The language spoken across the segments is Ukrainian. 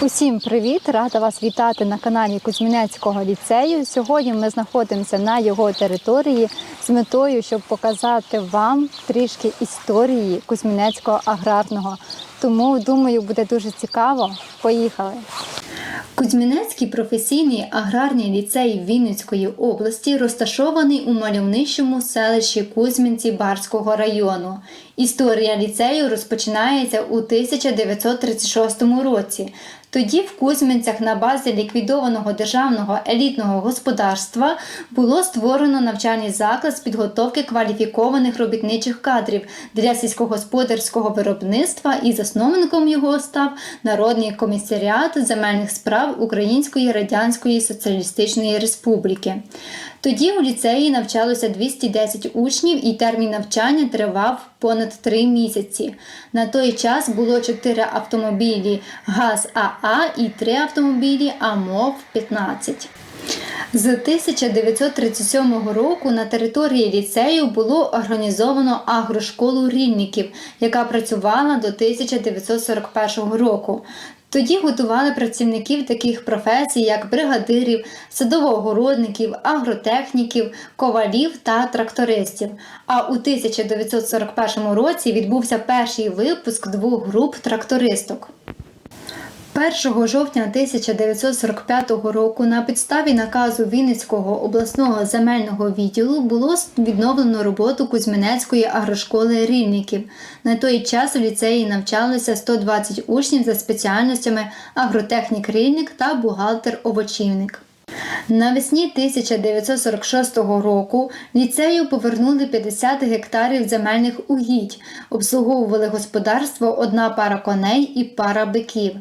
Усім привіт! Рада вас вітати на каналі Кузьмінецького ліцею. Сьогодні ми знаходимося на його території з метою, щоб показати вам трішки історії Кузьмінецького аграрного. Тому думаю, буде дуже цікаво. Поїхали! Кузьмінецький професійний аграрний ліцей Вінницької області розташований у мальовничому селищі Кузьмінці Барського району. Історія ліцею розпочинається у 1936 році. Тоді в Кузьминцях на базі ліквідованого державного елітного господарства було створено навчальний заклад з підготовки кваліфікованих робітничих кадрів для сільськогосподарського виробництва і засновником його став Народний комісаріат земельних справ Української Радянської Соціалістичної Республіки. Тоді у ліцеї навчалося 210 учнів і термін навчання тривав понад 3 місяці. На той час було 4 автомобілі ГАЗ АА і 3 автомобілі АМОВ-15. З 1937 року на території ліцею було організовано агрошколу рільників, яка працювала до 1941 року. Тоді готували працівників таких професій, як бригадирів, садовоогородників, агротехніків, ковалів та трактористів. А у 1941 році відбувся перший випуск двох груп трактористок. 1 жовтня 1945 року на підставі наказу Вінницького обласного земельного відділу було відновлено роботу Кузьминецької агрошколи рільників. На той час у ліцеї навчалося 120 учнів за спеціальностями агротехнік-рільник та бухгалтер-овочівник. Навесні 1946 року ліцею повернули 50 гектарів земельних угідь, обслуговували господарство одна пара коней і пара биків.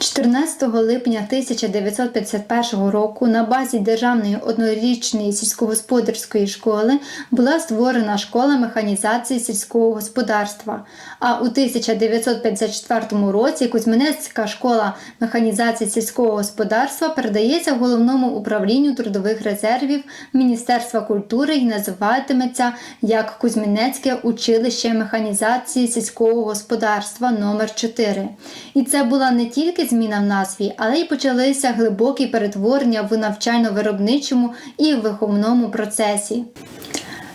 14 липня 1951 року на базі Державної однорічної сільськогосподарської школи була створена школа механізації сільського господарства. А у 1954 році Кузьминецька школа механізації сільського господарства передається головному управлінню трудових резервів Міністерства культури і називатиметься як Кузьминецьке училище механізації сільського господарства номер 4 І це була не тільки зміна в назві, але й почалися глибокі перетворення в навчально-виробничому і виховному процесі.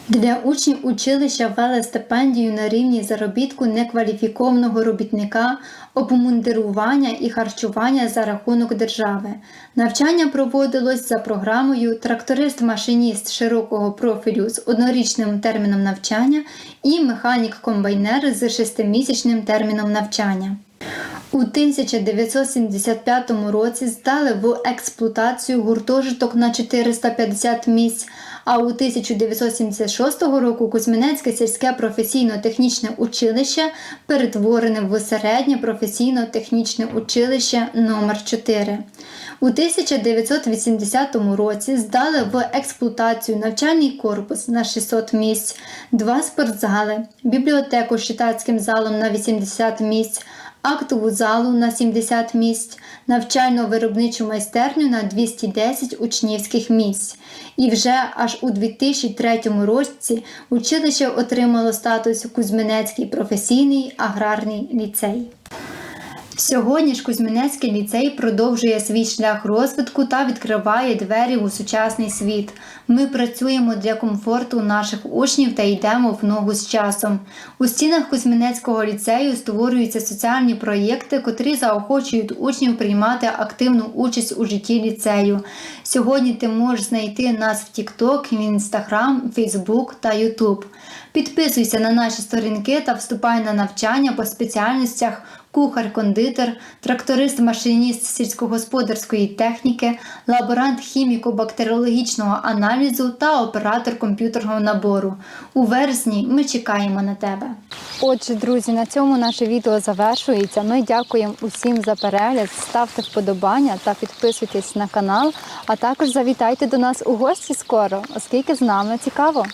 Для учнів училища ввели стипендію на рівні заробітку некваліфікованого робітника, обмундирування і харчування за рахунок держави. Навчання проводилось за програмою тракторист-машиніст широкого профілю з однорічним терміном навчання і механік-комбайнер з шестимісячним терміном навчання. У 1975 році здали в експлуатацію гуртожиток на 450 місць, а у 1976 року Кузьминецьке сільське професійно-технічне училище перетворене в середнє професійно-технічне училище номер 4 У 1980 році здали в експлуатацію навчальний корпус на 600 місць, два спортзали, бібліотеку з читацьким залом на 80 місць актову залу на 70 місць, навчально-виробничу майстерню на 210 учнівських місць. І вже аж у 2003 році училище отримало статус Кузьминецький професійний аграрний ліцей. Сьогодні ж Кузьминецький ліцей продовжує свій шлях розвитку та відкриває двері у сучасний світ. Ми працюємо для комфорту наших учнів та йдемо в ногу з часом. У стінах Кузьминецького ліцею створюються соціальні проєкти, котрі заохочують учнів приймати активну участь у житті ліцею. Сьогодні ти можеш знайти нас в TikTok, в Instagram, Facebook та YouTube. Підписуйся на наші сторінки та вступай на навчання по спеціальностях кухар-кондитер, тракторист-машиніст сільськогосподарської техніки, лаборант хіміко-бактеріологічного аналізу та оператор комп'ютерного набору. У вересні ми чекаємо на тебе. Отже, друзі, на цьому наше відео завершується. Ми дякуємо усім за перегляд. Ставте вподобання та підписуйтесь на канал, а також завітайте до нас у гості скоро, оскільки з нами цікаво.